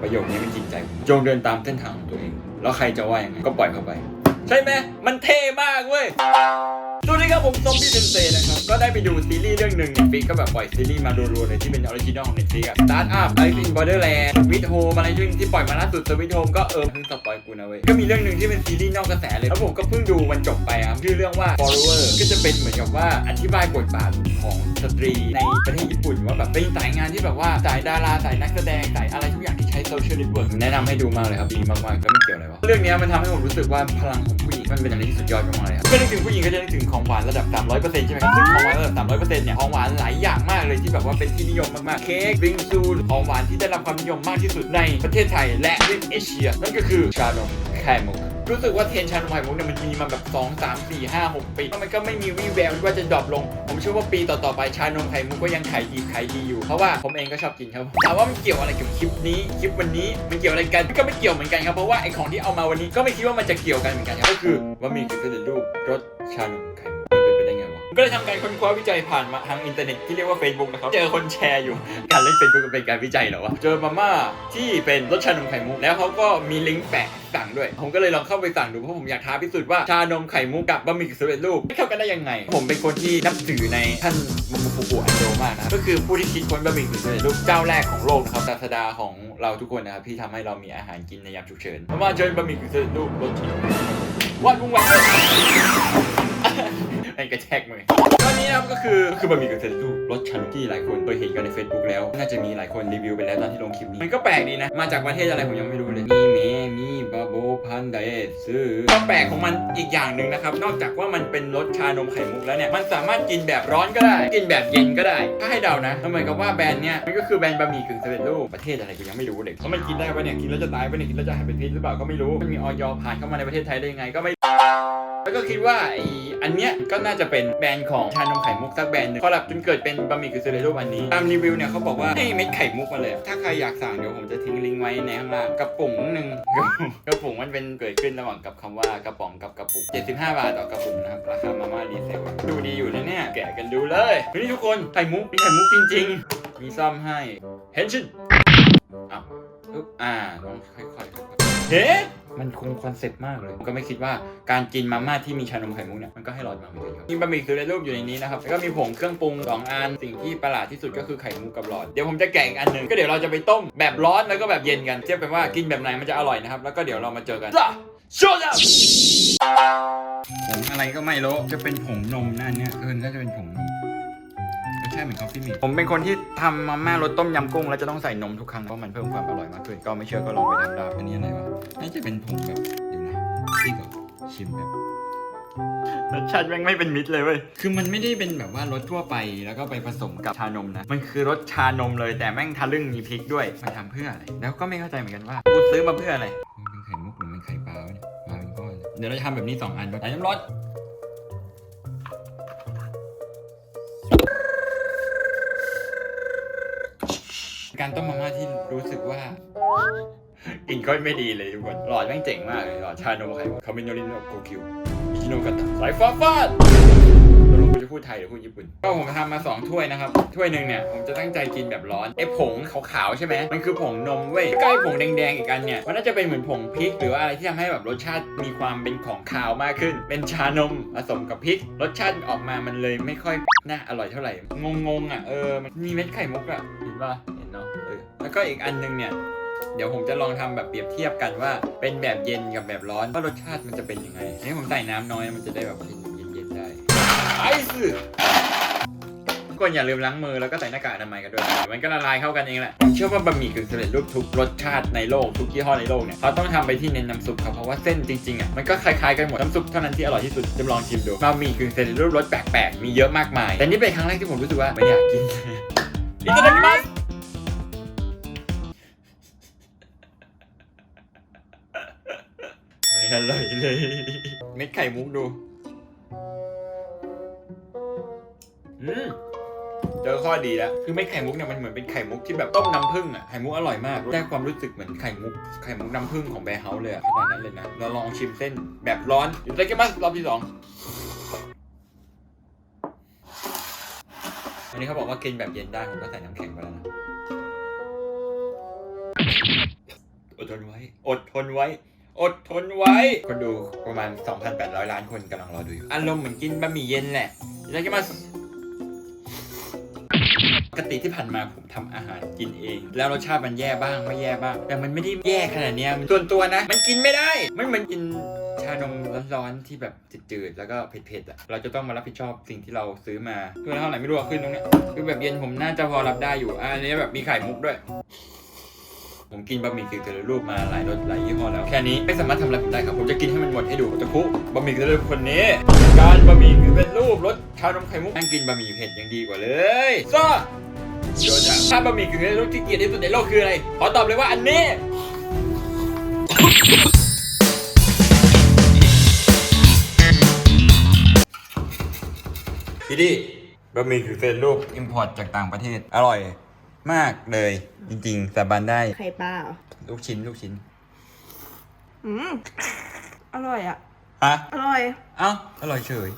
ประโยคนี้มันจริงใจ จงเดินตามเส้นทางของตัวเอง แล้วใครจะว่ายังไงก็ปล่อยเขาไป ใช่ไหมมันเท่มากเว้ย สวัสดีครับผมซอมบี้เซนเซนะครับ ก็ได้ไปดูซีรีส์เรื่องหนึ่ง Netflix ก็แบบปล่อยซีรีส์มารัวๆเลยที่เป็นออริจินอลของ Netflix อะ Start Up Life in Borderland Sweet Home อะไรที่ปล่อยมาล่าสุด Sweet Home ก็เออเพิ่งสปอยกูนะเว้ย ก็มีเรื่องหนึ่งที่เป็นซีรีส์นอกกระแสเลยแล้วผมก็เพิ่งดูมันจบไปอะชื่อเรื่องว่า Follower ก็จะเป็นเหมือนกับว่าอธิบายบทบาทของสตรีในประเทศญี่ปุ่นว่าแบบเป็นสายงานที่แบบว่าสายดาราสายนักแสดงสายอะไรทุกอย่างที่ใช้โซเชียลเน็ตเวิร์กแนะนำให้ดูมากเลยครับดีมากๆก็ไม่เกี่ยวอะไรวะเรื่องนี้มันทำให้ผมรู้สึกว่าพลังของผู้หญิงมันเป็นอะไรที่สุดยอดมากเลยครับก็นึกถึงผู้หญิงก็จะนึกถึงของหวานระดับ 300%ใช่ไหมครับซึ่งของหวานระดับ 300%เนี่ยของหวานหลายอย่างมากเลยที่แบบว่าเป็นที่นิยมมากๆ เค้กบิงซูของหวานที่ได้รับความนิยมมากที่สุดในประเทศไทยและทวีปเอเชีย นั่นก็คือชานมไข่มุก รู้สึกว่าเทรนชานมไข่มุกเนี่ยมันมีมาแบบ 2 3 4 5 6 ปีแล้วมันก็ไม่มีวี่แววว่าจะดรอปลง ผมเชื่อว่าปีต่อๆไปชานมไข่มุกก็ยังขายดีขายดีอยู่ เพราะว่าผมเองก็ชอบกินครับถามว่ามันเกี่ยวอะไรกับคลิปนี้คลิปวันนี้มันเกี่ยวอะไรกันก็ไม่เกี่ยวเหมือนกันครับเพราะว่าไอของที่เอามาวันนี้ก็ไม่คิดว่ามันจะเกี่ยวกันเหมือนกันครับก็คือบะหมี่กึ่งสำเร็จรูปรสชานมไข่ ก็ได้ไงวะผมก็เลยทำการค้นคว้าวิจัยผ่านมาทางอินเทอร์เน็ตที่เรียกว่า Facebook นะครับ เจอคนแชร์อยู่ การเล่น Facebook เป็นการวิจัยเหรอวะ เจอมาม่าที่เป็นรสชานมไข่มุก แล้วเขาก็มีลิงก์แปะสั่งด้วย ผมก็เลยลองเข้าไปสั่งดูเพราะผมอยากท้าพิสูจน์ว่าชานมไข่มุกกับบะหมี่กึ่งสำเร็จรูปเข้ากันได้ยังไง ผมเป็นคนที่นับถือในท่านมุมุฟุกุอันโดมากนะ ก็คือผู้ที่คิดค้นบะหมี่กึ่งสำเร็จรูปเจ้าแรกของโลกนะครับศาสดาของเราทุกคนนะครับที่ทำให้เรามีอาหารกินในยามฉุกเฉินมาม่าเชิญบะหมี่สำเร็จรูปรสชานมวันวุ่นวา ยไอ้กระแทกมือตอนนี้นะครับก็คือก็คือบะหมี่กึ่งสำเร็จรูปรสชานมที่หลายคนเคยเห็นกันใน Facebook แล้ว น่าจะมีหลายคนรีวิวไปแล้วตอนที่ลงคลิปนี้ มันก็แปลกดีนะ มาจากประเทศอะไรผมยังไม่รู้เลย มีเมมีบาโบพันไดเอสซื้อความแปลกของมันอีกอย่างหนึ่งนะครับ นอกจากว่ามันเป็นรสชานมไข่มุกแล้วเนี่ย มันสามารถกินแบบร้อนก็ได้ กินแบบเย็นก็ได้ ถ้าให้เดานะเหมือนกับว่าแบรนด์เนี้ยมันก็คือแบรนด์บะหมี่กึ่งสำเร็จรูปประเทศอะไรกูยังไม่รู้เลยว่ามันกินได้ปะเนี่ย กินแล้วจะตายปะเนี่ย กินแล้วจะหายเป็นพิษหรือเปล่าก็ไม่รู้ มันมีออยผ่านเข้ามาในประเทศไทยได้ยังไงก็ไม่ แล้วก็คิดว่าไอันเนี้ยก็น่าจะเป็นแบรนด์ของชานมไข่มุกสักแบรนด์หนึงพอหลับจนเกิดเป็นบะหมี่กึ่งสำเร็จรูปอันนี้ ตามรีวิวเนี่ยเขาบอกว่าให้เม็ดไข่มุกมาเลยอะถ้าใครอยากสั่งเดี๋ยวผมจะทิ้งลิงก์ไว้ในข้างล่างกระปุกหนึ่ง กระปุกมันเป็นเกิดขึ้นระหว่างกับคำว่ากระป๋องกับกระปุก 75 บาทต่อกระปุกนะครับราคามาม่ารีเซลดูดีอยู่นะเนี่ยแกะกันดูเลยเฮ้ยทุกคนไข่มุกมีไข่มุกจริง ๆ มีซ่อมให้เห็นชินอ้าวปึ๊บอ่าต้องค่อยๆเฮ้ มันคงคอนเซ็ปต์มากเลยผมก็ไม่คิดว่าการกินมาม่าที่มีชานมไข่มุกเนี่ยมันก็ให้รอดมาเหมือนกันครับมีบะหมี่คือในรูปอยู่ในนี้นะครับแล้วก็มีผงเครื่องปรุงสองอันสิ่งที่ประหลาดที่สุดก็คือไข่มุกกับหลอดเดี๋ยวผมจะแกะอีกอันหนึ่งก็เดี๋ยวเราจะไปต้มแบบร้อนแล้วก็แบบเย็นกันเทียบกันว่ากินแบบไหนมันจะอร่อยนะครับแล้วก็เดี๋ยวเรามาเจอกันจ้าโชว์จ้าผงอะไรก็ไม่รู้จะเป็นผงนมนั่นเนี่ยเออน่าจะเป็นผงนมก็ใช่เหมือนคอฟฟี่มิผมเป็นคนที่ทำมาม่ารสต้มยำกุ้งแล้วจะต้องใส่นมทุกครั้งเพราะมันเพิ่มความอร่อยมากขึ้นก็ไม่เชื่อก็ลองไปทำได้อันนี้อะไรวะน่าจะเป็นผงแบบเดี๋ยวนะนี่ก่อนชิมแบบรสชาติแม่งไม่เป็นมิตรเลยเว้ย คือมันไม่ได้เป็นแบบว่ารสทั่วไปแล้วก็ไปผสมกับชานมนะ มันคือรสชานมเลยแต่แม่งทะลึ่งมีพริกด้วยมันทำเพื่ออะไร แล้วก็ไม่เข้าใจเหมือนกันว่ากูซื้อมาเพื่ออะไร มันเป็นไข่มุกหรือมันไข่ปลาวะเนี่ยมาเป็นก้อนเลยเดี๋ยวเราจะทำแบบนี้สองอันใส่น้ำร้อน การต้มมาม่าที่รู้สึกว่ากลินค่อยไม่ดีเลยทุกคนหลอดแม่งเจ๋งมากเลยหลอดชานมไข่มุกคาเมโนริโนโกคิวอิจิโนกาตะสายฟ้าฟาดตกลงกูจะพูดไทยหรือพูดญี่ปุ่น ก็ผมทำมา 2 ถ้วยนะครับ ถ้วยหนึ่งเนี่ย ผมจะตั้งใจกินแบบร้อนไอ้ผงขาวๆใช่ไหมมันคือผงนมเว้ยใกล้ผงแดงๆอีกอันเนี่ย มันน่าจะเป็นเหมือนผงพริก หรือว่าอะไรที่ทำให้แบบรสชาติมีความเป็นของคาวมากขึ้น เป็นชานมผสมกับพริก รสชาติออกมามันเลยไม่ค่อยน่าอร่อยเท่าไหร่งงๆอะเออมันมีเม็ดไข่มุกอะเห็นป่ะ แล้วก็อีกอันหนึงเนี่ย เดี๋ยวผมจะลองทำแบบเปรียบเทียบกันว่า เป็นแบบเย็นกับแบบร้อนว่ารสชาติมันจะเป็นยังไงอันนี้ผมใส่น้ำน้อยมันจะได้แบบกินเย็นๆได้ไอซ์ทุกคนอย่าลืมล้างมือแล้วก็ใส่หน้ากากอนามัยกันด้วย มันก็ละลายเข้ากันเองแหละ ผมเชื่อว่าบะหมี่กึ่งสำเร็จรูปทุกรสชาติในโลกทุกยี่ห้อในโลกเนี่ยเขาต้องทำไปที่เน้นน้ำซุปครับเพราะว่าเส้นจริงๆอะมันก็คล้ายๆกันหมดน้ำซุปเท่านั้นที่อร่อยที่สุดจะลองชิมดูบะหมี่กึ่งสำเร็จรูปรสแปลกๆมีเยอะมากมาย แต่นี่เป็นครั้งแรกที่ผมรู้สึกว่าไม่อยากกินอิตาลีมัส เลย เม็ดไข่มุกดู อืมเจอข้อดีแล้ว คือเม็ดไข่มุกเนี่ยมันเหมือนเป็นไข่มุกที่แบบต้มน้ำผึ้งอะ ไข่มุกอร่อยมาก ได้ความรู้สึกเหมือนไข่มุก ไข่มุกน้ำผึ้งของแบร์เฮาส์เลยอะขนาดนั้นเลยนะ เราลองชิมเส้นแบบร้อนอยู่ได้แค่มัสรอบที่สองอันนี้เขาบอกว่ากินแบบเย็นได้ผมก็ใส่น้ำแข็งไปแล้วนะ อดทนไว้ อดทนไว้ อดทนไว้ คนดูประมาณ 2,800 ล้านคนกำลังรอดูอยู่ อารมณ์เหมือนกินบะหมี่เย็นแหละ แล้วก็มาปกติที่ผ่านมาผมทำอาหารกินเอง แล้วรสชาติมันแย่บ้างไม่แย่บ้าง แต่มันไม่ได้แย่ขนาดเนี้ยมันส่วนตัวนะ มันกินไม่ได้ไม่เหมือนกินชานมร้อนๆที่แบบจืดๆแล้วก็เผ็ดๆอะเราจะต้องมารับผิดชอบสิ่งที่เราซื้อมาคือเท่าไหร่ไม่รู้อะขึ้นตรงเนี้ยคือแบบเย็นผมน่าจะพอรับได้อยู่อะอันนี้แบบมีไข่มุกด้วย ผมกินบะหมี่กึ่งสำเร็จรูปมาหลายรสหลายยี่ห้อแล้ว แค่นี้ไม่สามารถทำอะไรผมได้ครับ ผมจะกินให้มันหมดให้ดูจะคุบะหมี่กึ่งสำเร็จรูปคนนี้ การบะหมี่กึ่งสำเร็จรูปรสชานมไข่มุกนั่งกินบะหมี่เผ็ดยังดีกว่าเลยซ่าถ้าบะหมี่กึ่งสำเร็จรูปที่เกลียดที่สุดในโลกคืออะไร ขอตอบเลยว่าอันนี้พี่ดิบะหมี่กึ่งสำเร็จรูปอิมพอร์ตจากต่างประเทศ อร่อย มากเลย จริง ๆ สาบานได้ ไข่ปลาเหรอลูกชิ้น ลูกชิ้น อืม อร่อยอะ ฮะ อร่อย เอ้า อร่อยเฉย